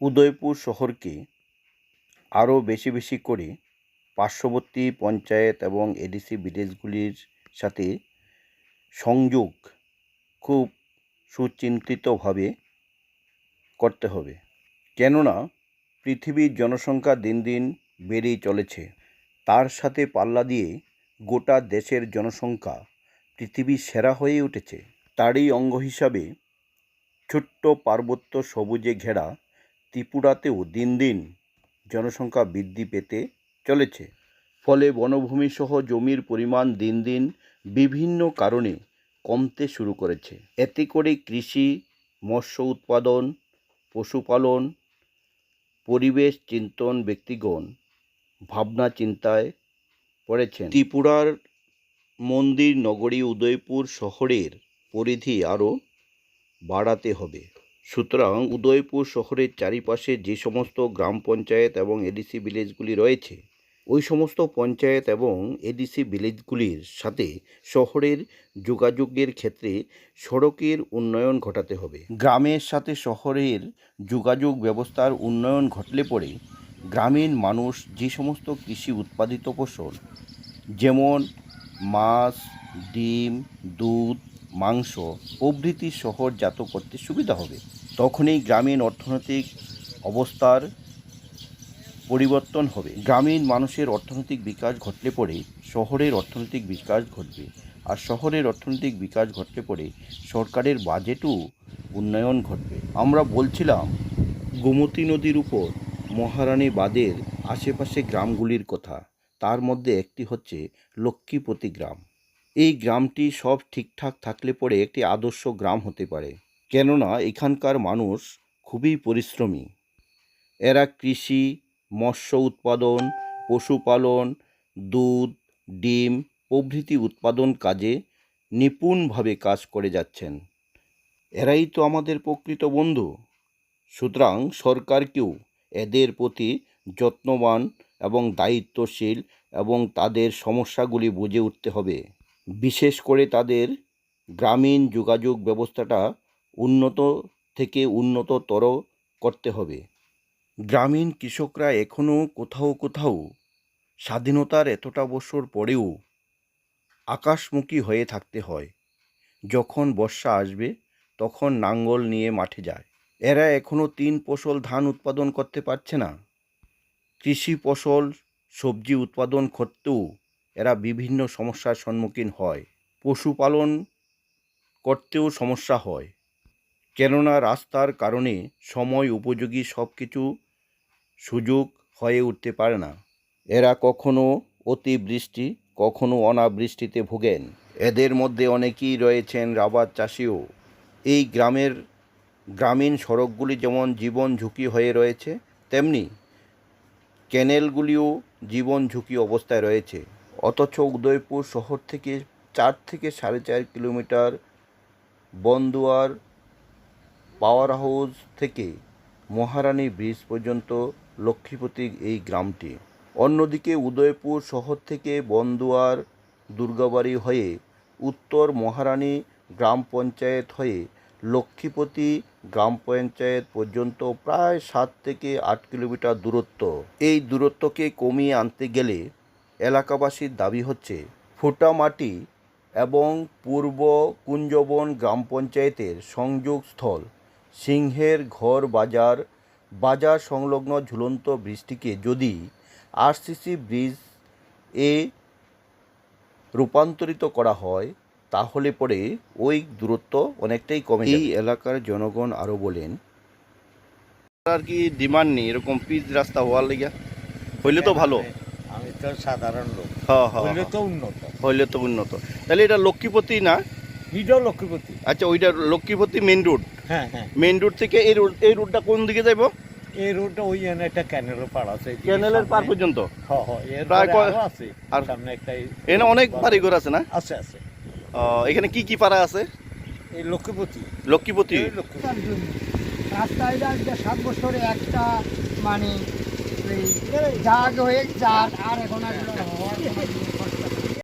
উদয়পুর শহরকে আরও বেশি বেশি করে পার্শ্ববর্তী পঞ্চায়েত এবং এডিসি ভিলেজগুলির সাথে সংযোগ খুব সুচিন্তিতভাবে করতে হবে। কেননা, পৃথিবীর জনসংখ্যা দিন দিন বেড়েই চলেছে। তার সাথে পাল্লা দিয়ে গোটা দেশের জনসংখ্যা পৃথিবীর সেরা হয়ে উঠেছে। তারই অঙ্গ হিসাবে ছোট্ট পার্বত্য সবুজে ঘেরা ত্রিপুরাতেও দিন দিন জনসংখ্যা বৃদ্ধি পেতে চলেছে। ফলে বনভূমি সহ জমির পরিমাণ দিন দিন বিভিন্ন কারণে কমতে শুরু করেছে। এতে করে কৃষি, মৎস্য উৎপাদন, পশুপালন, পরিবেশ চিন্তন ব্যক্তিগণ ভাবনা চিন্তায় পড়েছেন। ত্রিপুরার মন্দির নগরী উদয়পুর শহরের পরিধি আরও বাড়াতে হবে। সুতরাং উদয়পুর শহরের চারিপাশে যে সমস্ত গ্রাম পঞ্চায়েত এবং এডিসি ভিলেজগুলি রয়েছে, ওই সমস্ত পঞ্চায়েত এবং এডিসি ভিলেজগুলির সাথে শহরের যোগাযোগের ক্ষেত্রে সড়কের উন্নয়ন ঘটাতে হবে। গ্রামের সাথে শহরের যোগাযোগ ব্যবস্থার উন্নয়ন ঘটলে পরে গ্রামীণ মানুষ যে সমস্ত কৃষি উৎপাদিত ফসল, যেমন মাছ, ডিম, দুধ, মাংস প্রভৃতি শহরজাত করতে সুবিধা হবে। তখনই গ্রামীণ অর্থনৈতিক অবস্থার পরিবর্তন হবে। গ্রামীণ মানুষের অর্থনৈতিক বিকাশ ঘটলে পরে শহরের অর্থনৈতিক বিকাশ ঘটবে আর শহরের অর্থনৈতিক বিকাশ ঘটলে পরে সরকারের বাজেটও উন্নয়ন ঘটবে। আমরা বলছিলাম, গোমতী নদীর উপর মহারানী বাঁধের আশেপাশে গ্রামগুলির কথা। তার মধ্যে একটি হচ্ছে লক্ষ্মীপতি গ্রাম। এই গ্রামটি সব ঠিকঠাক থাকলে পরে একটি আদর্শ গ্রাম হতে পারে। কেননা এখানকার মানুষ খুবই পরিশ্রমী। এরা কৃষি, মৎস্য উৎপাদন, পশুপালন, দুধ, ডিম, প্রভৃতি উৎপাদন কাজে নিপুণভাবে কাজ করে যাচ্ছেন। এরাই তো আমাদের প্রকৃত বন্ধু। সুতরাং সরকারকেও এদের প্রতি যত্নবান এবং দায়িত্বশীল এবং তাদের সমস্যাগুলি বুঝে উঠতে হবে। বিশেষ করে তাদের গ্রামীণ যোগাযোগ ব্যবস্থাটা উন্নত থেকে উন্নততর করতে হবে। গ্রামীণ কৃষকরা এখনও কোথাও কোথাও স্বাধীনতার এতটা বছর পরেও আকাশমুখী হয়ে থাকতে হয়। যখন বর্ষা আসবে, তখন নাঙ্গল নিয়ে মাঠে যায়। এরা এখনও তিন ফসল ধান উৎপাদন করতে পারছে না। কৃষি ফসল, সবজি উৎপাদন করতেও এরা বিভিন্ন সমস্যার সম্মুখীন হয়। পশুপালন করতেও সমস্যা হয়। কেননা রাস্তার কারণে সময় উপযোগী সব কিছু সুযোগ হয়ে উঠতে পারে না। এরা কখনো অতিবৃষ্টি, কখনো অনাবৃষ্টিতে ভোগেন। এদের মধ্যে অনেকেই রয়েছেন রাবার চাষিও। এই গ্রামের গ্রামীণ সড়কগুলি যেমন জীবন ঝুঁকি হয়ে রয়েছে, তেমনি ক্যানেলগুলিও জীবন ঝুঁকি অবস্থায় রয়েছে। অথচ উদয়পুর শহর থেকে চার থেকে সাড়ে চার কিলোমিটার বন্দুয়ার পাওয়ার হাউস থেকে মহারানী ব্রিজ পর্যন্ত লক্ষ্মীপতি এই গ্রামটি। অন্যদিকে উদয়পুর শহর থেকে বন্দুয়ার দুর্গাবাড়ি হয়ে উত্তর মহারানী গ্রাম পঞ্চায়েত হয়ে লক্ষ্মীপতি গ্রাম পঞ্চায়েত পর্যন্ত প্রায় সাত থেকে আট কিলোমিটার দূরত্ব। এই দূরত্বকে কমিয়ে আনতে গেলে এলাকাবাসীর দাবি হচ্ছে, ফোটা মাটি এবং পূর্ব কুঞ্জবন গ্রাম পঞ্চায়েতের সংযোগস্থল সিংহের ঘর বাজার বাজার সংলগ্ন ঝুলন্ত ব্রিজটিকে যদি আরসিসি ব্রিজ এ রূপান্তরিত করা হয় তাহলে পরে ওই দূরত্ব অনেকটাই কমে এই এলাকার জনগণ আরও বলেন আর কি ডিমান্ড নেই এরকম পিচ রাস্তা হওয়ার লেগে। হইলে তো ভালো। আমি তো সাধারণ লোক। হ্যাঁ হ্যাঁ হইলে হ্যাঁ। তো উন্নত। হইলে তো উন্নত। তাহলে এটা লক্ষ্মীপতি না? এটাও লক্ষ্মীপতি। আচ্ছা ওইটা লক্ষ্মীপতি মেন রোড হ্যাঁ হ্যাঁ। মেন রোড থেকে এই রোড এই রোডটা কোন দিকে যাইব? এই রোডটা ওই এনে একটা ক্যানেলের পাড় আছে ক্যানেলের পার পর্যন্ত? হ্যাঁ হ্যাঁ প্রায় আছে আর- সামনে একটা এখানে অনেক বাড়িঘর আছে না? আছে আছে। এখানে কি কি পাড়া আছে? এই লক্ষ্মীপতি। লক্ষ্মীপতি? জন্য রাস্তায় আজকে সাত বছরে একটা মানে জাগ হয়ে যার আর এখন আর